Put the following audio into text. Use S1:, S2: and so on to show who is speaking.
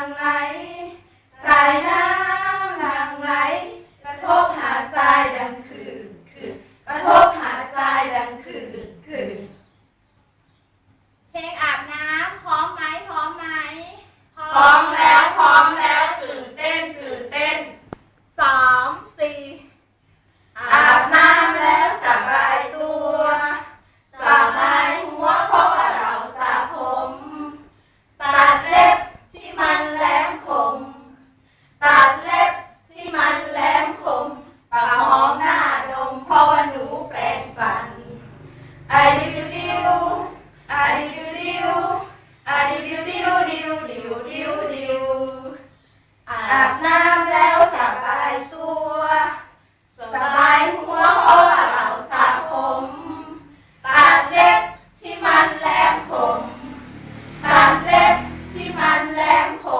S1: งไหลสายน้ำหลั่งไหลกระทบหาดทรายดังคลื่นคลื่นกระทบหาดทรายดังคลื่นคลื่น
S2: เพลงอาบน้ำพร้อมไหมพร้อมไหม
S1: พร้อม ดิวดิวดิวดิวดิวดิวอาบน้ำแล้วสบายตัวสบายหัวเพราะว่าเราสระผมตัดเล็บที่มันแหลมคมตัดเล็บที่มันแหลมคม